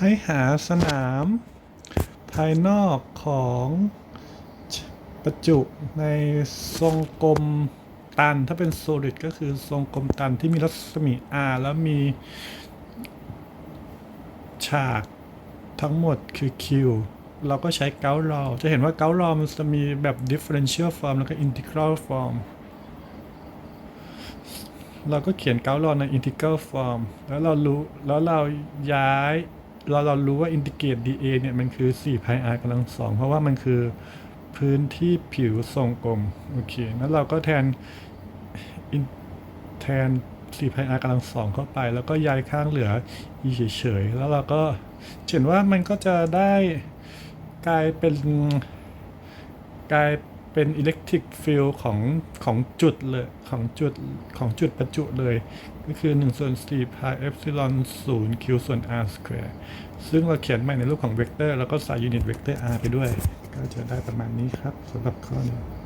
ให้หาสนาม ภายนอกของประจุในทรงกลมตัน ถ้าเป็น solid ก็คือทรงกลมตันที่มีรัศมี r แล้วมีฉากทั้งหมดคือ q เราก็ใช้เกาลอจะเห็นว่าเกาลอมันจะมีแบบ differential form แล้วก็ integral form เราก็เขียนเกาลอใน integral form แล้วเรารู้แล้วเราย้าย เราเรารู้ว่า integrate dA เนี่ย มันคือ4 pi r กำลังสองเพราะว่ามันคือพื้นที่ผิวทรงกลม โอเคแล้วเราก็แทนแทน4 pi r กำลังสองเข้าไป แล้วก็ย้ายข้างเหลือ e เฉยๆ แล้วเราก็เห็นว่ามันก็จะได้กลายเป็นกลาย เป็นอิเล็กทริกฟิลของของจุดเลยของจุดของจุดประจุเลย ก็คือ1ส่วน4 pi epsilon 0 q ส่วน r square ซึ่งเราเขียนใหม่ในรูปของเวกเตอร์ แล้วก็ใส่ยูนิตเวกเตอร์ r ไปด้วย ก็จะได้ประมาณนี้ครับสำหรับข้อนี้